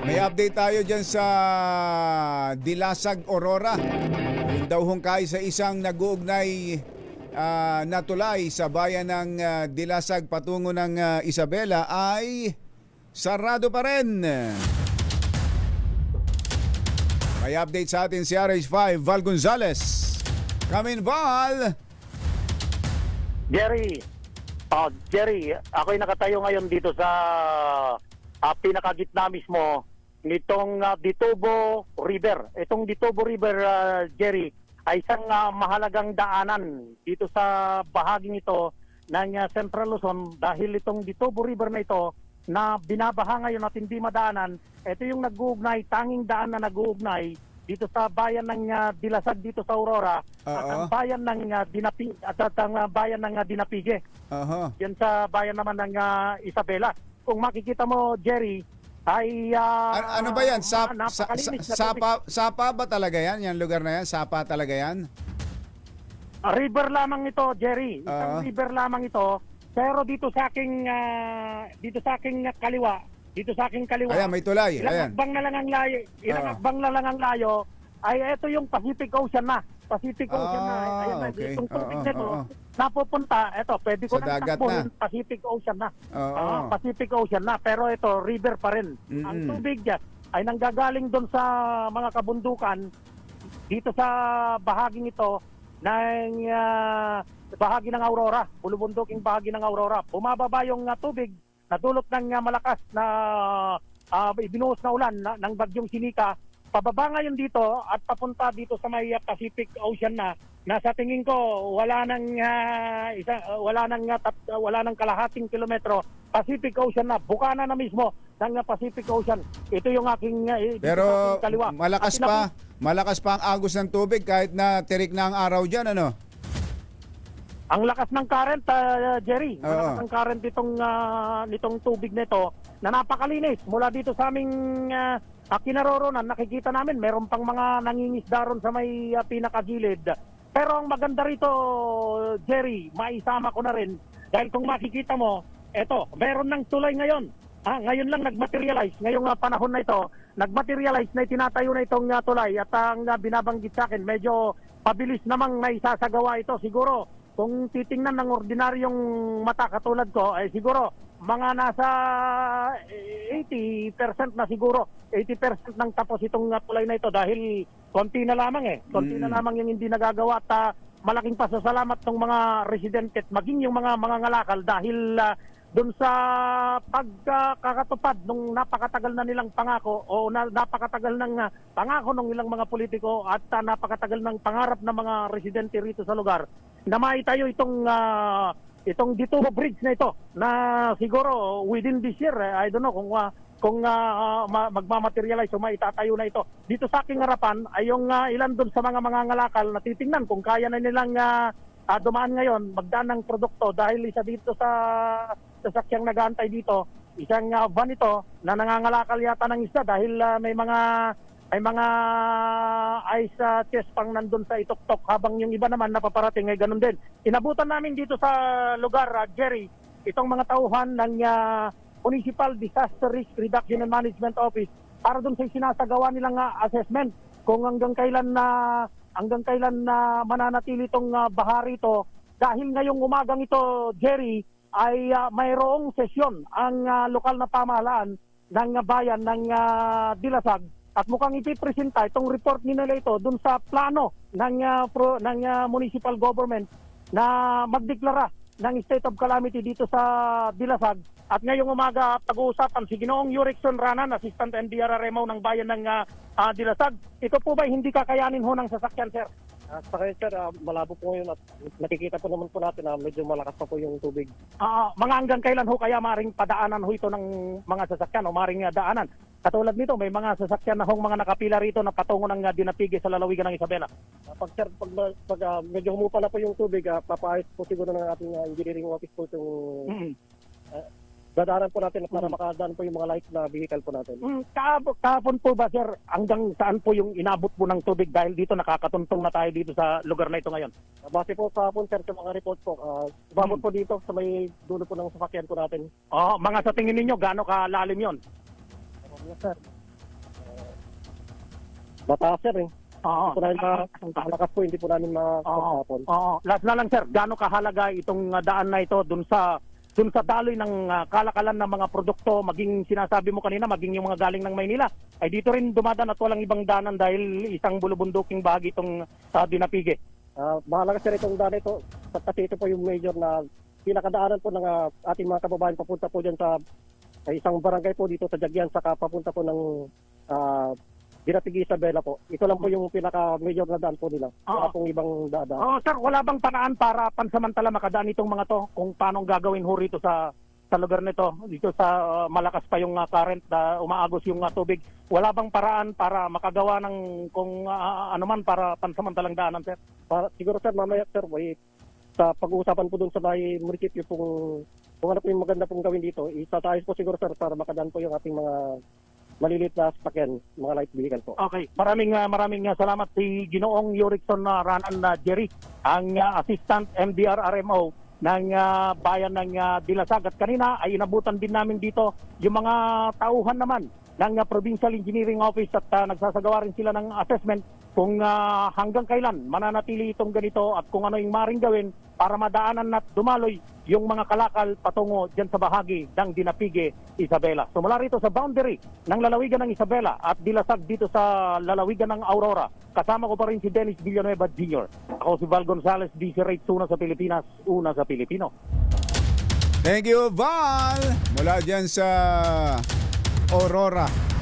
May update tayo dyan sa Dilasag, Aurora. Yung daw hungkay sa isang nag-uugnay ah, na tulay sa bayan ng ah, Dilasag patungo ng ah, Isabela ay sarado pa rin. May update sa atin si RH5, Val Gonzales. Come in, Val! Jerry, oh, Jerry, ako'y nakatayo ngayon dito sa ah, pinakagitna mismo nitong ah, Ditubo River. Itong Ditubo River, ah, Jerry, ay isang ah, mahalagang daanan dito sa bahaging ito ng ah, Central Luzon dahil itong Ditubo River na ito na binabaha ngayon at hindi madaanan, ito yung nag-uugnay, tanging daan na nag-uugnay dito sa bayan ng ah, Dilasag dito sa Aurora at Oo. ang bayan ng uh, Dinapi at, at ang uh, bayan ng uh, Dinapige. Aha. Yan sa bayan naman ng uh, Isabela. Kung makikita mo Jerry ay uh, Ano, ano ba yan? Sa, na- sa, sa- sapa, sapa ba talaga yan? Yan lugar na yan? Sapa talaga yan? Ah, river lamang ito, Jerry. Isang Oo. river lamang ito. Pero dito sa aking ah, dito sa aking kaliwa, dito sa aking kaliwa. Ayan, may tulay. Ilang Ayan. akbang na lang ang layo, ilang Oo. akbang na lang ang layo, ay ito yung Pacific Ocean na. Pacific Ocean na. Ah, Ayan na, okay. itong tubig Oo, nito, oo. napupunta, ito, pwede ko Sa nang dagat takbuhin, na. Pacific Ocean na. Oo. Ah, Pacific Ocean na, pero ito, river pa rin. Ang Mm-mm. tubig dyan ay nanggagaling doon sa mga kabundukan dito sa bahaging ito ng ah, bahagi ng Aurora, bulubunduking bahagi ng Aurora. Bumababa yung ah, tubig na dulot ng ah, malakas na uh, ibinuhos na ulan na, ng bagyong Sinika. Pababa ngayon dito at papunta dito sa may Pacific Ocean na na sa tingin ko wala nang ah, isa ah, wala nang ah, wala nang kalahating kilometro Pacific Ocean na bukana na mismo ng Pacific Ocean. Ito yung aking sa Pero aking kaliwa. malakas At pa, malakas pa ang agos ng tubig kahit na tirik na ang araw dyan, ano? Ang lakas ng current, ah, Jerry. Oo. Malakas ang current nitong, ah, nitong tubig nito na napakalinis. Mula dito sa aming uh, kinaroroonan, nakikita namin, meron pang mga nangingisda ron sa may ah, pinakagilid. Pero ang maganda rito, Jerry, maisama ko na rin. Dahil kung makikita mo, eto, meron ng tulay ngayon. Ah, ngayon lang nagmaterialize, ngayong ah, panahon na ito, nagmaterialize na itinatayo na itong ah, tulay at ang ah, binabanggit sa akin, medyo pabilis namang naisasagawa ito. Siguro, kung titingnan ng ordinaryong mata katulad ko, ay siguro mga nasa eh, 80% na siguro. 80% ng tapos itong uh, tulay na ito dahil konti na lamang eh. Konti na Mm. lamang yung hindi nagagawa at uh, malaking pasasalamat ng mga residente at maging yung mga mga ngalakal dahil uh, doon sa pagkakatupad nung napakatagal na nilang pangako o na, napakatagal ng uh, pangako ng ilang mga politiko at uh, napakatagal ng pangarap ng mga residente rito sa lugar na maitayo itong ah, itong Ditubo Bridge na ito na siguro within this year eh, I don't know kung ah, kung ah, ma- magmamaterialize o maitatayo na ito. Dito sa aking harapan ay yung ah, ilan doon sa mga mga ngalakal na titingnan kung kaya na nilang ah, ah, dumaan ngayon, magdaan ng produkto dahil isa dito sa sasakyang nag-aantay dito, isang ah, van ito na nangangalakal yata ng isda dahil ah, may mga may mga ice uh, chest pang nandun sa itok-tok. Habang yung iba naman napaparating ay ganun din. Inabutan namin dito sa lugar, ah, Jerry, itong mga tauhan ng ah, Municipal Disaster Risk Reduction and Management Office para dun sa sinasagawa nilang ah, assessment. Kung hanggang kailan na hanggang kailan na mananatili itong ah, baha rito. Dahil ngayong umagang ito, Jerry, ay ah, mayroong sesyon ang ah, lokal na pamahalaan ng ah, bayan ng ah, Dilasag at mukhang ipipresenta itong report nila ito dun sa plano ng ah, pro, ng ah, municipal government na magdeklara ng state of calamity dito sa Dilasag. At ngayong umaga pag-uusapan si Ginoong Yurikson Ranan, Assistant NDRRMO ng bayan ng ah, ah, Dilasag. Ito po ba hindi kakayanin ho ng sasakyan, sir? Uh, sa kayo sir, ah, malabo po ngayon at nakikita po naman po natin na medyo malakas pa po yung tubig. Ah, mga hanggang kailan ho kaya maring padaanan ho ito ng mga sasakyan o maring ah, daanan? Katulad nito, may mga sasakyan na hong mga nakapila rito na patungo ng ah, dinapige sa lalawigan ng Isabela. Ah, pag sir, pag, pag ah, medyo humupa na po yung tubig, uh, papaayos po siguro ng ating ah, engineering office po itong Mm. Dadaanan po natin para Mm. makadaan po yung mga light na vehicle po natin. Mm, kahapon, kahapon po ba sir, hanggang saan po yung inabot po ng tubig dahil dito nakakatuntong na tayo dito sa lugar na ito ngayon? Ah, base po sa hapon sir, sa mga report po, uh, umabot po dito sa may dulo po ng sasakyan po natin. Oh, mga sa tingin ninyo, gaano kalalim yon? Yes sir. Bata sir eh. Oo. Namin ma- ang malakas po, hindi po namin makakapon. Oo. Last na lang sir, gaano kahalaga itong daan na ito dun sa dun sa daloy ng uh, kalakalan ng mga produkto, maging sinasabi mo kanina, maging yung mga galing ng Maynila, ay dito rin dumadaan at walang ibang daanan dahil isang bulubunduking bahagi itong uh, dinapige. Ah, mahalaga sir itong daan ito sa- kasi ito po yung major na pinakadaanan po ng ah, ating mga kababayan papunta po dyan sa, sa isang barangay po dito sa Jagyan saka papunta po ng uh, Dinapigi Isabela po. Ito lang po yung pinaka-major na daan po nila. Wala Oo. pong ibang daan. Oh, sir, wala bang paraan para pansamantala makadaan itong mga to kung paano gagawin ho rito sa sa lugar nito dito sa uh, malakas pa yung uh, current na umaagos yung uh, tubig wala bang paraan para makagawa ng kung uh, ano man para pansamantalang daanan sir Para, siguro sir, mamaya sir, may, sa pag-uusapan po dun sa may munisipyo kung, kung ano po yung maganda pong gawin dito, itatayos po siguro sir para makadaan po yung ating mga maliliit na sasakyan, mga light vehicle po. Okay, maraming uh, maraming uh, salamat si Ginoong Yurikson na Ranan na Jerry, ang uh, Assistant MDR RMO ng uh, bayan ng uh, Dilasag. At kanina ay inabutan din namin dito yung mga tauhan naman ng uh, Provincial Engineering Office at uh, nagsasagawa rin sila ng assessment kung uh, hanggang kailan mananatili itong ganito at kung ano yung maring gawin para madaanan at dumaloy yung mga kalakal patungo dyan sa bahagi ng Dinapige, Isabela. So mula rito sa boundary ng lalawigan ng Isabela at dilasag dito sa lalawigan ng Aurora. Kasama ko pa rin si Dennis Villanueva Jr. Ako si Val Gonzalez, DC Rates, una sa Pilipinas, una sa Pilipino. Thank you, Val! Mula dyan sa Aurora.